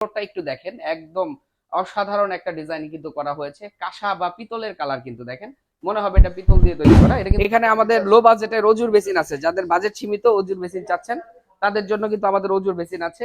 কালারটা একটু দেখেন একদম অসাধারণ একটা ডিজাইন কিন্তু করা হয়েছে। কাঁসা বা পিতলের কালার কিন্তু দেখেন মনে হবে এটা পিতল দিয়ে তৈরি করা। এটা কিন্তু এখানে আমাদের লো বাজেটে রজুর বেসিন আছে। যাদের বাজেট সীমিত অজুর বেসিন চাচ্ছেন তাদের জন্য কিন্তু আমাদের অজুর বেসিন আছে।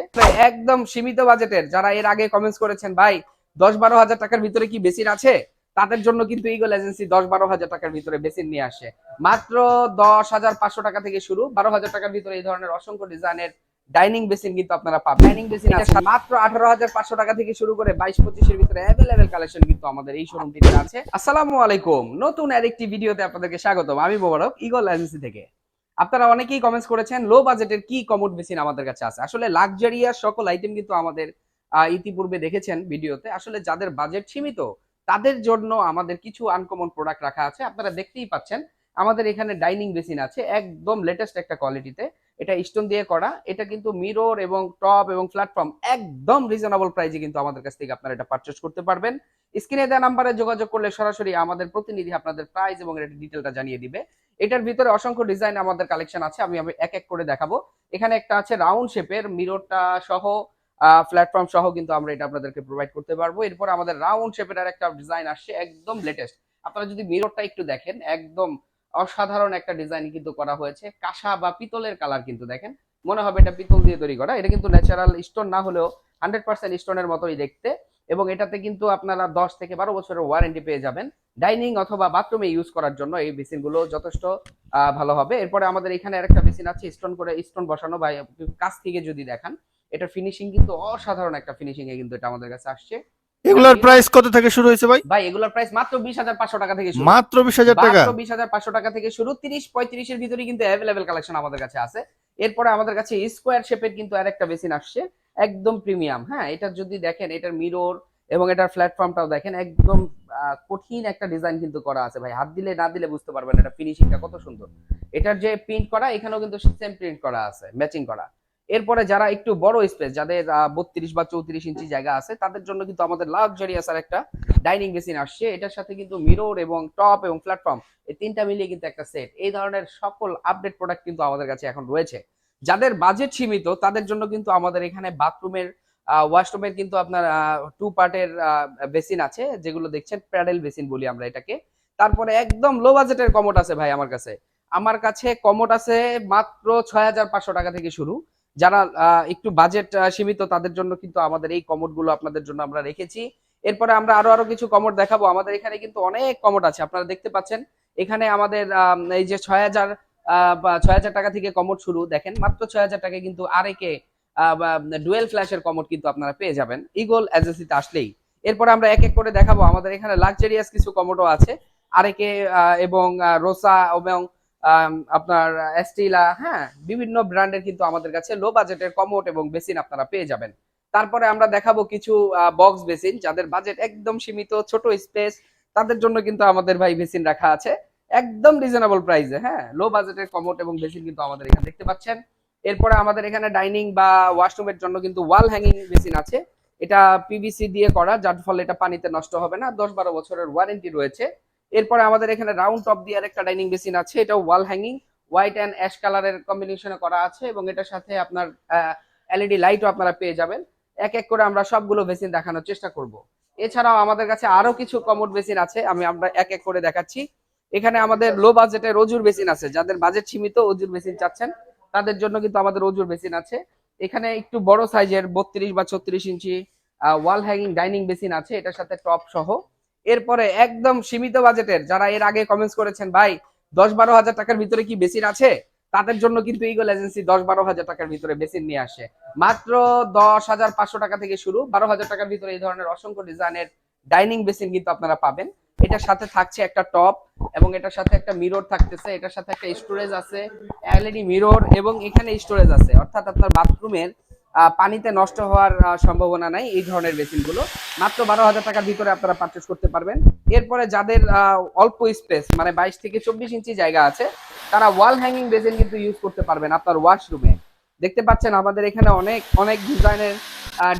একদম সীমিত বাজেটের যারা এর আগে কমেন্টস করেছেন ভাই দশ বারো হাজার টাকার ভিতরে কি বেসিন আছে? তাদের জন্য কিন্তু ইগল এজেন্সি দশ বারো হাজার টাকার ভিতরে বেসিন নিয়ে আসে। মাত্র দশ হাজার পাঁচশো টাকা থেকে শুরু বারো হাজার টাকার ভিতরে এই ধরনের অসংখ্য ডিজাইনের ডাইনিং বেসিন কিন্তু আপনারা পাবেন। ডাইনিং বেসিন আছে। মাত্র আঠারো হাজার পাঁচশো টাকা থেকে শুরু করে বাইশ পঁচিশের ভিতরে অ্যাভেলেবেল কালেকশন কিন্তু আমাদের এই শোরুমটিতে আছে। আসসালামু আলাইকুম। নতুন আরেকটি ভিডিওতে আপনাদেরকে স্বাগতম। আমি মোবারক ইগল এজেন্সি থেকে। আপনারা অনেকেই কমেন্টস করেছেন লো বাজেটের কি কমোড বেসিন আমাদের কাছে আছে? আসলে লাক্সারিয়াস সকল আইটেম কিন্তু আমাদের ইতিপূর্বে দেখেছেন ভিডিওতে। আসলে যাদের বাজেট সীমিত তাদের জন্য আমাদের কিছু আনকমন প্রোডাক্ট রাখা আছে। আপনারা দেখতেই পাচ্ছেন আমাদের এখানে ডাইনিং বেসিন আছে একদম লেটেস্ট একটা কোয়ালিটিতে এটা স্টোন দিয়ে করা। এটা কিন্তু মিরর এবং টপ এবং প্ল্যাটফর্ম একদম রিজনেবল প্রাইসে কিন্তু আমাদের কাছ থেকে আপনারা এটা পারচেস করতে পারবেন। স্ক্রিনে দেওয়া নাম্বারে যোগাযোগ করলে সরাসরি আমাদের প্রতিনিধি আপনাদের প্রাইস এবং এর ডিটেলটা জানিয়ে দিবে। এটার ভিতরে অসংখ্য ডিজাইন আমাদের কালেকশন আছে, আমি আমি এক এক করে দেখাবো। এখানে একটা আছে রাউন্ড শেপের মিররটা সহ প্ল্যাটফর্ম সহ কিন্তু আমরা এটা আপনাদেরকে প্রোভাইড করতে পারব। এরপর আমাদের রাউন্ড শেপের আর একটা ডিজাইন আসছে একদম লেটেস্ট আপনারা যদি মিররটা একটু দেখেন, একদম অসাধারণ একটা ডিজাইন কিন্তু করা হয়েছে। কাঁসা বা পিতলের কালার কিন্তু দেখেন। মনে হবে এটা পিতল দিয়ে তৈরি করা। এটা কিন্তু ন্যাচারাল স্টোন না হলেও হান্ড্রেড পার্সেন্ট স্টোনের মতোই দেখতে। এবং এটাতে কিন্তু আপনারা দশ থেকে বারো বছরের ওয়ারেন্টি পেয়ে যাবেন। ডাইনিং অথবা বাথরুমে ইউজ করার জন্য এই বেসিনগুলো যথেষ্ট ভালো হবে। এরপরে আমাদের এখানে আরেকটা বেসিন আছে স্টোন করে স্টোন বসানো বা কাছ থেকে যদি দেখান, এটা ফিনিশিং কিন্তু অসাধারণ একটা ফিনিশিং এ কিন্তু এটা আমাদের কাছে আসছে। এগুলার প্রাইস কত থেকে শুরু হয়েছে ভাই? ভাই এগুলোর প্রাইস মাত্র বিশ হাজার পাঁচশো টাকা থেকে শুরু। মাত্র বিশ হাজার টাকা? মাত্র বিশ হাজার পাঁচশো টাকা থেকে শুরু। তিরিশ পঁয়ত্রিশের ভিতরে কিন্তু অ্যাভেলেবেল কালেকশন আমাদের কাছে আছে। এরপরে আমাদের কাছে স্কোয়ার শেপের কিন্তু আরেকটা বেসিন আসছে। একদম প্রিমিয়াম হ্যাঁ? এটা যদি দেখেন এটার মিরর এবং এটার প্ল্যাটফর্মটাও দেখেন একদম কঠিন একটা ডিজাইন কিন্তু করা আছে ভাই। হাত দিলে না দিলে বুঝতে পারবেন এটা ফিনিশিংটা কত সুন্দর। এটার যে প্রিন্ট করা এখানেও কিন্তু সেম প্রিন্ট করা আছে ম্যাচিং করা। এরপরে যারা একটু বড় স্পেস যাদের বত্রিশ বা চৌত্রিশ ইঞ্চি জায়গা আছে, তাদের জন্য কিন্তু আমাদের লাক্সারিয়াস আর একটা ডাইনিং বেসিন আসছে। এটার সাথে কিন্তু মিরর এবং টপ এবং প্ল্যাটফর্ম এই তিনটা মিলিয়ে কিন্তু একটা সেট এই ধরনের সকল আপডেট প্রোডাক্ট কিন্তু আমাদের কাছে এখন রয়েছে। যাদের বাজেট সীমিত, তাদের জন্য কিন্তু আমাদের এখানে বাথরুমের ওয়াশরুমের কিন্তু আপনার টু পার্টের বেসিন আছে, যেগুলো দেখছেন প্যাডেল বেসিন বলি আমরা এটাকে। তারপরে একদম লো বাজেটের কমোট আছে ভাই আমার কাছে। আমার কাছে কমোট আছে মাত্র ছয় হাজার পাঁচশো টাকা থেকে শুরু। যারা একটু বাজেট সীমিত তাদের জন্য কিন্তু আমাদের এই কমোডগুলো আপনাদের জন্য আমরা রেখেছি। এরপরে আমরা আরও আরও কিছু কমোড দেখাবো। আমাদের এখানে কিন্তু অনেক কমোড আছে। আপনারা দেখতে পাচ্ছেন এখানে আমাদের আম, এই যে ছয় হাজার ছয় হাজার টাকা থেকে কমোড শুরু। দেখেন মাত্র ছয় হাজার টাকায় কিন্তু আর আরেকে ডুয়েল ফ্ল্যাশের কমোড কিন্তু আপনারা পেয়ে যাবেন। ইগল এজেন্সিতে আসলেই। এরপরে আমরা এক এক করে দেখাবো। আমাদের এখানে লাক্সারিয়াস কিছু কমোডও আছে। আরেকে আহ, এবং রোসা এবং আপনার এস্টিলা হ্যাঁ বিভিন্ন ব্র্যান্ডের কিন্তু আমাদের কাছে লো বাজেটের কমোট এবং বেসিন আপনারা পেয়ে যাবেন। তারপরে আমরা দেখাবো কিছু বক্স বেসিন যাদের বাজেট একদম সীমিত, ছোট স্পেস তাদের জন্য কিন্তু আমাদের ভাই বেসিন রাখা আছে। একদম রিজনেবল প্রাইসে হ্যাঁ লো বাজেটের কমোড এবং বেসিন কিন্তু আমাদের এখানে দেখতে পাচ্ছেন। এরপরে আমাদের এখানে ডাইনিং বা ওয়াশরুমের জন্য কিন্তু ওয়াল হ্যাঙ্গিং বেসিন আছে। এটা পিভিসি দিয়ে করা, যার ফলে এটা পানিতে নষ্ট হবে না। দশ বারো বছরের ওয়ারেন্টি রয়েছে। এরপরে আমাদের এখানে রাউন্ড টপ দিয়ে আরেকটা ডাইনিং বেসিন আছে এটা wall hanging white and ash কালারের কম্বিনেশনে করা আছে এবং এটার সাথে আপনার এলইডি লাইটও আপনারা পেয়ে যাবেন। এক এক করে আমরা সবগুলো বেসিন দেখানোর চেষ্টা করব। এছাড়াও আমাদের কাছে আরও কিছু কমোড বেসিন আছে, আমি আমরা এক এক করে দেখাচ্ছি। এখানে আমাদের লো বাজেটের রজুর বেসিন আছে, যাদের বাজেট সীমিত অজুর বেসিন চাচ্ছেন, তাদের জন্য কিন্তু আমাদের অজুর বেসিন আছে। এখানে একটু বড় সাইজের বত্রিশ বা ছত্রিশ inch wall hanging dining basin আছে, এটার সাথে টপ সহ। এরপরে একদম সীমিত বাজেটের যারা এর আগে কমেন্টস করেছেন, ভাই দশ বারো হাজার টাকার ভিতরে কি বেসিন আছে? তাদের জন্য কিন্তু ইগল এজেন্সি দশ বারো হাজার টাকার ভিতরে বেসিন নিয়ে আসে। মাত্র দশ হাজার পাঁচশো টাকা থেকে শুরু, বারো হাজার টাকার ভিতরে এই ধরনের অসংখ্য ডিজাইনের ডাইনিং বেসিন কিন্তু আপনারা পাবেন। এটার সাথে থাকছে একটা টপ এবং এটার সাথে একটা মিরর থাকতেছে, এটার সাথে একটা স্টোরেজ আছে এলইডি মিরর এবং এখানে স্টোরেজ আছে। অর্থাৎ আপনার বাথরুমের পানিতে নষ্ট হওয়ার সম্ভাবনা নাই এই ধরনের বেসিনগুলো মাত্র বারো হাজার টাকার ভিতরে আপনারা পারচেস করতে পারবেন। এরপরে যাদের অল্প স্পেস মানে বাইশ থেকে চব্বিশ ইঞ্চি জায়গা আছে, তারা ওয়াল হ্যাঙ্গিং বেসিন কিন্তু ইউজ করতে পারবেন আপনার ওয়াশরুমে দেখতে পাচ্ছেন আমাদের এখানে অনেক অনেক ডিজাইনের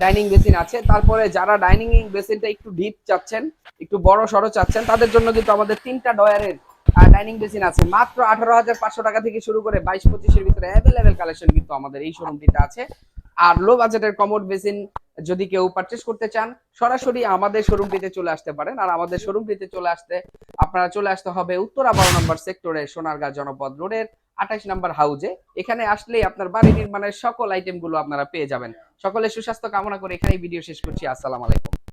ডাইনিং বেসিন আছে। তারপরে যারা ডাইনিং বেসিনটা একটু ডিপ চাচ্ছেন, একটু বড় সড়ো চাচ্ছেন, তাদের জন্য কিন্তু আমাদের তিনটা ডয়ারের ডাইনিং বেসিন আছে। মাত্র আঠারো হাজার পাঁচশো টাকা থেকে শুরু করে বাইশ পঁচিশের ভিতরে অ্যাভেলেবেল কালেকশন কিন্তু আমাদের এই শোরুমটিতে আছে। আর লো বাজেটের কমোড বেসিন যদি কেউ পারচেস করতে চান, সরাসরি আমাদের শোরুমটিতে চলে আসতে পারেন। আর আমাদের শোরুমটিতে চলে আসতে, আপনারা চলে আসতে হবে উত্তরা বারো নম্বর সেক্টরে সোনারগাঁ জনপদ রোডের আঠাইশ নম্বর হাউজে এখানে আসলেই আপনার বাড়ি নির্মাণের সকল আইটেমগুলো আপনারা পেয়ে যাবেন। সকলে সুস্বাস্থ্য কামনা করে এখানেই ভিডিও শেষ করছি। আসসালাম আলাইকুম।